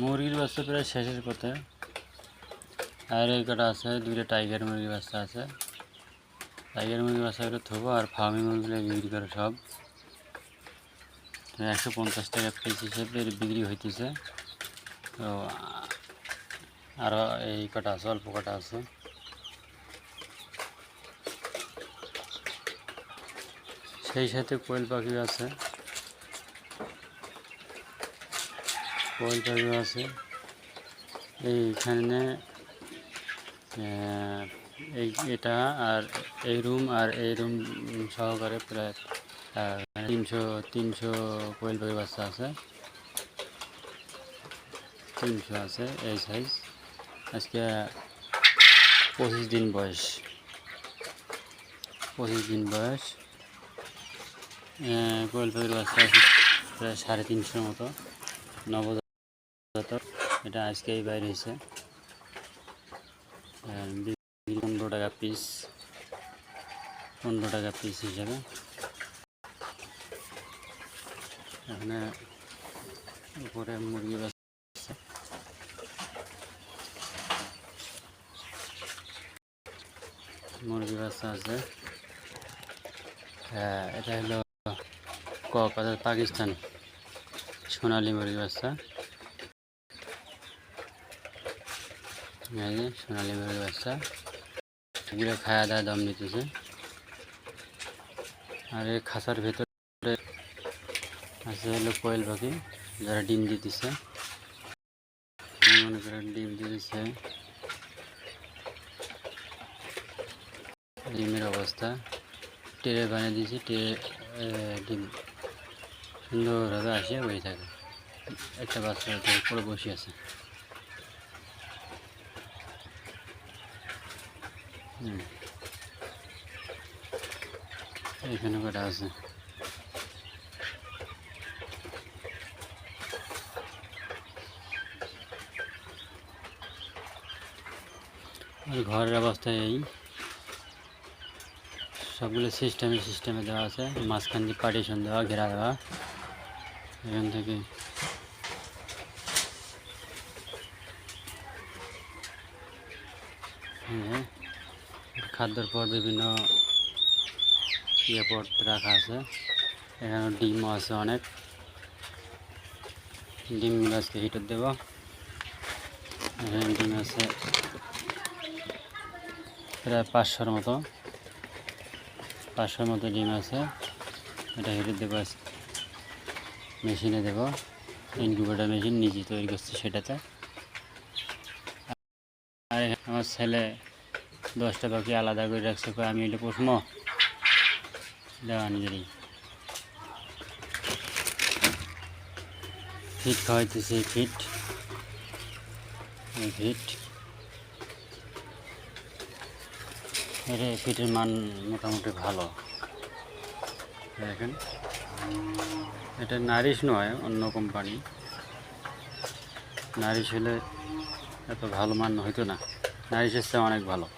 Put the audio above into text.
মুরগির বাচ্চা প্রায় শেষের পথে। আর এই কটা আছে, দুইটা টাইগার মুরগির বাচ্চা আছে। টাইগার মুরগির বাচ্চাগুলো থবো আর ফার্মি মুরগিগুলো বিক্রি করে সব। একশো পঞ্চাশ টাকা পিস হিসেবে বিক্রি হইতেছে। তো আরও এই কটা আছে, অল্প কটা আছে। সেই সাথে কোয়েল পাখি আছে। পাখি আছে। এইখানে এই এটা আর এই রুম আর এই রুম সহকারে প্রায় তিনশো তিনশো কোয়েল পাখি বাচ্চা আছে। তিনশো আছে এই সাইজ আজকে পঁচিশ দিন বয়স। পঁচিশ দিন বয়স। কোয়েল পাখির বাচ্চা প্রায় সাড়ে তিনশোর মতো। নবজাতক এটা আজকেই বাইরে হয়েছে। পনেরো টাকা পিস পনেরো টাকা পিস হিসাবে। এখানে উপরে মুরগি বাচ্চা মুরগি বাচ্চা আছে। হ্যাঁ এটা হলো কক্সবাজার পাকিস্তান। সোনালি মুরগি বাচ্চা এই যে সোনালি মুরগি বাচ্চা। এগুলো খাওয়া দাওয়া দম নিতেছে আর এই খাঁচার ভেতরে আছে হলো কোয়েল পাখি, যারা ডিম দিতেছে। মনে করেন ডিম দিতেছে। ডিমের অবস্থা। টেরে বানিয়ে দিয়েছি, টেরে ডিম। সুন্দরভাবে আসিয়া বসে থাকে। একটা বাচ্চা ওটার উপরে বসে আছে। এখানে কটা আছে? আর ঘরের অবস্থা এই। সবগুলো সিস্টেমে সিস্টেমে দেওয়া আছে। মাঝখান দিয়ে পার্টিশন দেওয়া ঘেরা দেওয়া। এখান থেকে হ্যাঁ, খাদ্যর পর বিভিন্ন ইয়ে পট রাখা আছে। এখানে ডিমও আছে অনেক। ডিম আজকে হিটার দেব। এখানে ডিম আছে প্রায় পাঁচশোর মতো। পাঁচশোর মতো ডিম আছে। এটা হিটার দেবো মেশিনে দেবো। ইনকিউবেটার মেশিন নিজে তৈরি করছে সেটাতে। আর আমার ছেলে দশটা পাখি আলাদা করে রাখছে? আমি এটা পুষবো? দেওয়া নিজেরই ফিট খাওয়াইতেছি, ফিট। ফিট। এটা ফিটের মান মোটামুটি ভালো। দেখেন। এটা নারিশ নয়, অন্য কোম্পানি। নারিশ হলে এত ভালো মান হইতো না। নারিশের চেয়ে অনেক ভালো।